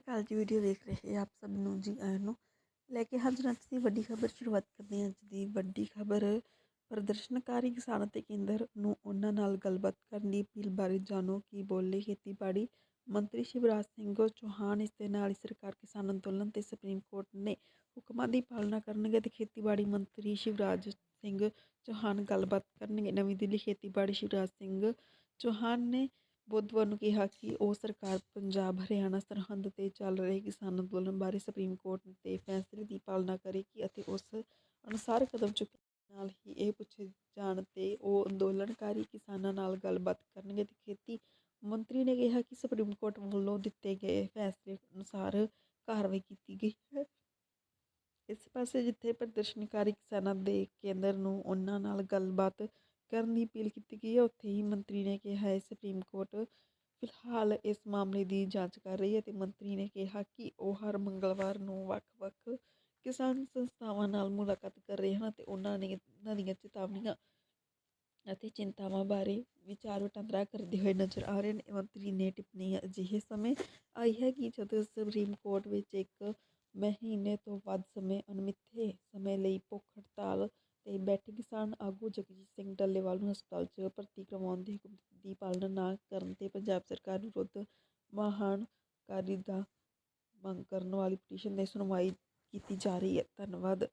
ਅਕਾਲ ਜੀ ਵੀਡੀਓ ਦੇਖ ਰਹੇ ਆਪ ਸਭ ਨੂੰ ਜੀ ਆਇਆਂ ਨੂੰ। ਲੈ ਕੇ ਹਾਜ਼ਰ ਅੱਜ ਦੀ ਵੱਡੀ ਖਬਰ ਸ਼ੁਰੂਆਤ ਕਰਦੇ ਹਾਂ ਅੱਜ ਦੀ ਵੱਡੀ ਖਬਰ। ਪ੍ਰਦਰਸ਼ਨਕਾਰੀ ਕਿਸਾਨ ਅਤੇ ਕੇਂਦਰ ਨੂੰ ਉਹਨਾਂ ਨਾਲ ਗੱਲਬਾਤ ਕਰਨ ਦੀ ਅਪੀਲ ਬਾਰੇ ਜਾਣੋ ਕੀ ਬੋਲੇ ਖੇਤੀਬਾੜੀ ਮੰਤਰੀ ਸ਼ਿਵਰਾਜ ਸਿੰਘ ਚੌਹਾਨ ਇਸ ਦੇ ਨਾਲ ਹੀ ਸਰਕਾਰ ਕਿਸਾਨ ਅੰਦੋਲਨ ਤੇ ਸੁਪਰੀਮ ਕੋਰਟ ਨੇ ਹੁਕਮਾਂ ਦੀ ਪਾਲਣਾ ਕਰਨਗੇ ਤੇ ਖੇਤੀਬਾੜੀ ਮੰਤਰੀ ਸ਼ਿਵਰਾਜ ਸਿੰਘ ਚੌਹਾਨ ਗੱਲਬਾਤ ਕਰਨਗੇ। ਨਵੀਂ ਦਿੱਲੀ ਖੇਤੀਬਾੜੀ ਸ਼ਿਵਰਾਜ ਸਿੰਘ ਚੌਹਾਨ ਨੇ ਬੁੱਧਵਾਰ ਨੂੰ ਕਿਹਾ ਕਿ ਉਹ ਸਰਕਾਰ ਪੰਜਾਬ, ਹਰਿਆਣਾ, ਸਰਹੱਦ ਤੇ ਚੱਲ ਰਹੇ ਕਿਸਾਨ ਅੰਦੋਲਨ ਬਾਰੇ ਸੁਪਰੀਮ ਕੋਰਟ ਦੇ ਫੈਸਲੇ ਦੀ ਪਾਲਣਾ ਕਰੇਗੀ ਅਤੇ ਉਸ ਅਨੁਸਾਰ ਕਦਮ ਚੁੱਕਣ ਨਾਲ ਹੀ ਇਹ ਪੁੱਛੇ ਜਾਣ ਤੇ ਉਹ ਅੰਦੋਲਨਕਾਰੀ ਕਿਸਾਨਾਂ ਨਾਲ ਗੱਲਬਾਤ ਕਰਨਗੇ ਤੇ ਖੇਤੀ ਮੰਤਰੀ ਨੇ ਕਿਹਾ ਕਿ ਸੁਪਰੀਮ ਕੋਰਟ ਵੱਲੋਂ ਦਿੱਤੇ ਗਏ ਫੈਸਲੇ ਅਨੁਸਾਰ ਕਾਰਵਾਈ ਕੀਤੀ ਗਈ ਹੈ। ਇਸ ਪਾਸੇ ਜਿੱਥੇ ਪ੍ਰਦਰਸ਼ਨਕਾਰੀ ਕਿਸਾਨਾਂ ਦੇ ਕੇਂਦਰ ਨੂੰ ਉਹਨਾਂ ਨਾਲ ਗੱਲਬਾਤ ਕਰਨ ਦੀ ਅਪੀਲ ਕੀਤੀ ਗਈ ਹੈ। ਉੱਥੇ ਹੀ ਮੰਤਰੀ ਨੇ ਕਿਹਾ ਹੈ, ਸੁਪਰੀਮ ਕੋਰਟ ਫਿਲਹਾਲ ਇਸ ਮਾਮਲੇ ਦੀ ਜਾਂਚ ਕਰ ਰਹੀ ਹੈ ਤੇ ਮੰਤਰੀ ਨੇ ਕਿਹਾ ਕਿ ਉਹ ਹਰ ਮੰਗਲਵਾਰ ਨੂੰ ਵੱਖ-ਵੱਖ ਕਿਸਾਨ ਸੰਸਥਾਵਾਂ ਨਾਲ ਮੁਲਾਕਾਤ ਕਰ ਰਹੇ ਹਨ ਤੇ ਉਹਨਾਂ ਨੇ ਉਹਨਾਂ ਦੀਆਂ ਚੇਤਾਵਨੀਆਂ ਅਤੇ ਚਿੰਤਾਵਾਂ ਬਾਰੇ ਵਿਚਾਰ ਵਟਾਂਦਰਾ ਕਰਦੇ ਹੋਏ ਨਜ਼ਰ ਆ ਰਹੇ ਨੇ। ਮੰਤਰੀ ਨੇ ਟਿੱਪਣੀ ਅਜਿਹੇ ਸਮੇਂ ਆਈ ਹੈ ਕਿ ਜਦੋਂ ਸੁਪਰੀਮ ਕੋਰਟ ਵਿੱਚ ਇੱਕ ਮਹੀਨੇ ਤੋਂ ਵੱਧ ਸਮੇਂ ਅਣਮਿੱਥੇ ਸਮੇਂ ਲਈ ਭੁੱਖ ਹੜਤਾਲ ਤੇ ਬੈਠੇ ਕਿਸਾਨ ਆਗੂ ਜਗਜੀਤ ਸਿੰਘ ਡੱਲੇਵਾਲ ਨੂੰ ਹਸਪਤਾਲ 'ਚ ਭਰਤੀ ਕਰਵਾਉਣ ਦੀ ਹੁਕਮ ਦੀ ਪਾਲਣਾ ਨਾ ਕਰਨ ਤੇ ਪੰਜਾਬ ਸਰਕਾਰ ਵਿਰੁੱਧ ਮਹਾਨਕਾਰੀ ਦਾ ਮੰਗ ਕਰਨ ਵਾਲੀ ਪਟੀਸ਼ਨ ਦੀ ਸੁਣਵਾਈ ਕੀਤੀ ਜਾ ਰਹੀ ਹੈ। ਧੰਨਵਾਦ।